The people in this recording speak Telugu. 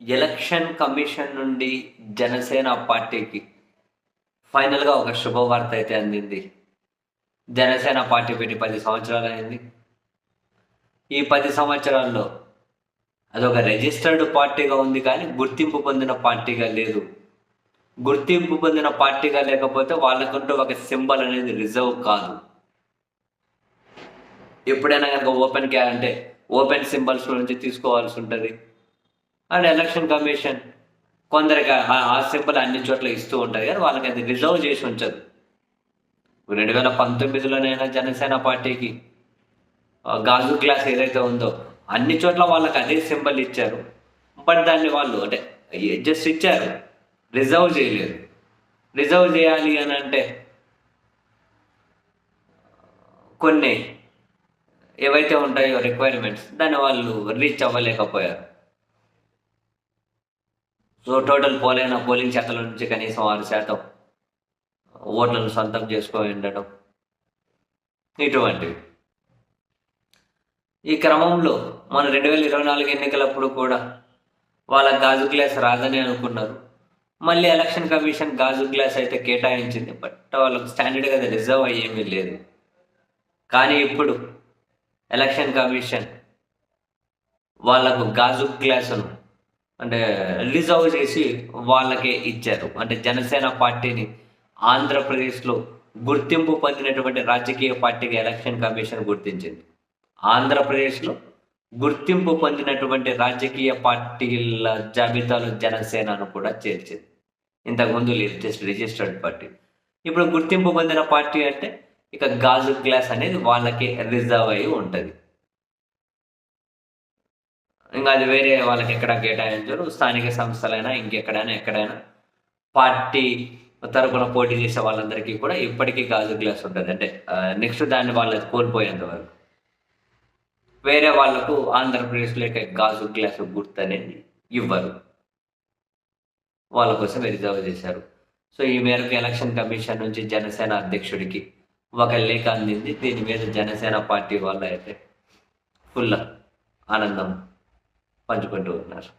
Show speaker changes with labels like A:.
A: ఎలక్షన్ కమిషన్ నుండి జనసేన పార్టీకి ఫైనల్గా ఒక శుభవార్త అయితే అందింది. జనసేన పార్టీ పెట్టి పది సంవత్సరాలు అయింది. ఈ పది సంవత్సరాల్లో అదొక రిజిస్టర్డ్ పార్టీగా ఉంది కానీ గుర్తింపు పొందిన పార్టీగా లేదు. గుర్తింపు పొందిన పార్టీగా లేకపోతే వాళ్ళకంటూ ఒక సింబల్ అనేది రిజర్వ్ కాదు. ఎప్పుడైనా కనుక ఓపెన్ క్యా అంటే ఓపెన్ సింబల్స్ నుంచి తీసుకోవాల్సి ఉంటుంది. అండ్ ఎలక్షన్ కమిషన్ కొందరికి ఆ- సింబల్ అన్ని చోట్ల ఇస్తూ ఉంటుంది కానీ వాళ్ళకి అది రిజర్వ్ చేసి ఉంచదు. రెండు వేల పంతొమ్మిదిలోనైనా జనసేన పార్టీకి గాజు గ్లాస్ ఏదైతే ఉందో అన్ని చోట్ల వాళ్ళకి అదే సింబల్ ఇచ్చారు. బట్ దాన్ని వాళ్ళు అంటే జస్ట్ ఇచ్చారు. రిజర్వ్ చేయలేదు. రిజర్వ్ చేయాలి అని అంటే కొన్ని ఏవైతే ఉంటాయో రిక్వైర్మెంట్స్ దాన్ని వాళ్ళు రీచ్ అవ్వలేకపోయారు. సో టోటల్ పోలైన పోలింగ్ శాతం నుంచి కనీసం ఆరు శాతం ఓట్లను సొంతం చేసుకొని ఉండడం ఇటువంటివి. ఈ క్రమంలో మన రెండు వేల ఇరవై నాలుగు ఎన్నికలప్పుడు కూడా వాళ్ళ గాజు గ్లాస్ రాదని అనుకున్నారు. మళ్ళీ ఎలక్షన్ కమిషన్ గాజు గ్లాస్ అయితే కేటాయించింది బట్ వాళ్ళకి స్టాండర్డ్గా అది రిజర్వ్ అయ్యేమీ లేదు. కానీ ఇప్పుడు ఎలక్షన్ కమిషన్ వాళ్ళకు గాజు గ్లాసును అంటే రిజర్వ్ చేసి వాళ్ళకే ఇచ్చారు. అంటే జనసేన పార్టీని ఆంధ్రప్రదేశ్లో గుర్తింపు పొందినటువంటి రాజకీయ పార్టీగా ఎలక్షన్ కమిషన్ గుర్తించింది. ఆంధ్రప్రదేశ్లో గుర్తింపు పొందినటువంటి రాజకీయ పార్టీల జాబితాలో జనసేనను కూడా చేర్చింది. ఇంతకుముందు లేటెస్ట్ రిజిస్టర్డ్ పార్టీ. ఇప్పుడు గుర్తింపు పొందిన పార్టీ అంటే ఇక గాజు గ్లాస్ అనేది వాళ్ళకి రిజర్వ్ అయి ఉంటుంది. ఇంకా అది వేరే వాళ్ళకి ఎక్కడ కేటాయించరు. స్థానిక సంస్థలైనా ఇంకెక్కడైనా ఎక్కడైనా పార్టీ తరపున పోటీ చేసే వాళ్ళందరికీ కూడా ఇప్పటికీ గాజు గ్లాస్ ఉంటుంది. అంటే నెక్స్ట్ దాన్ని వాళ్ళు కోల్పోయేంత వరకు. వేరే వాళ్ళకు ఆంధ్రప్రదేశ్లో గాజు గ్లాసు గుర్తు అనేది ఇవ్వరు. వాళ్ళ కోసం రిజర్వ్ చేశారు. సో ఈ మేరకు ఎలక్షన్ కమిషన్ నుంచి జనసేన అధ్యక్షుడికి ఒక లేఖ అందింది. దీని మీద జనసేన పార్టీ వాళ్ళు అయితే ఫుల్ ఆనందం పంచుకుంటూ ఉన్నారు